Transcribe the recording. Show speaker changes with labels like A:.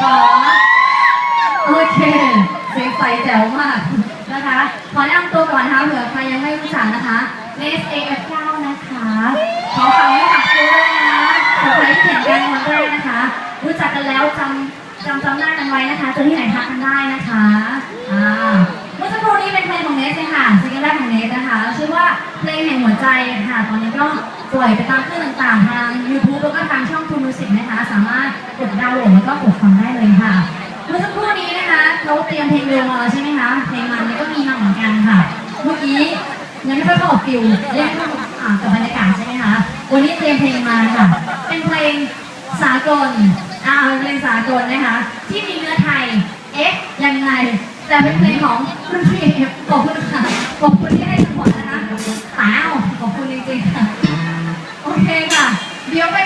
A: ขอโอเคเสียงใสแจ๋วมากนะคะ ขอแนะนำตัวก่อนนะคะเผื่อใครยังไม่รู้จักนะคะเลสเอฟเก้านะคะ ขอฟังให้ขับตัวด้วยนะขอใครที่เห็นกันวันแรกนะคะ รู้จักกันแล้วจำจำจำหน้ากันไว้นะคะเจอที่ไหนทักกันได้นะคะอ่าเมื่อสักครู่นี้เป็นเพลงของเนสเลยค่ะซิงเกิลแรกของเนสนะคะชื่อว่าเพลงแห่งหัวใจค่ะ ตอนนี้ก็ปล่อยไปตามคลื่นต่างๆทาง YouTube แล้วก็ทางช่อง True Music นะคะ สามารถกดดาวน์โหลดแล้วก็กดฟังได้เลยค่ะ เมื่อสักครู่นี้นะคะเขาเตรียมเพลงเร็วมาแล้วใช่ไหมคะ เพลงมันนี่ก็มีมาเหมือนกันค่ะ เมื่อกี้ยังไม่ค่อยเข้ากับฟิลเล่นกับอ่ากับบรรยากาศใช่ไหมคะ วันนี้เตรียมเพลงมาค่ะ เป็นเพลงสากลอ่าเป็นเพลงสากลนะคะ ที่มีเนื้อไทย เอ๊ะยังไง แต่เป็นเพลงของรุ่นพี่เอฟขอบคุณค่ะ ขอบคุณที่ให้สปอร์ตนะคะอ้าวขอบคุณจริงๆค่ะ โอเคค่ะ เดี๋ยวไป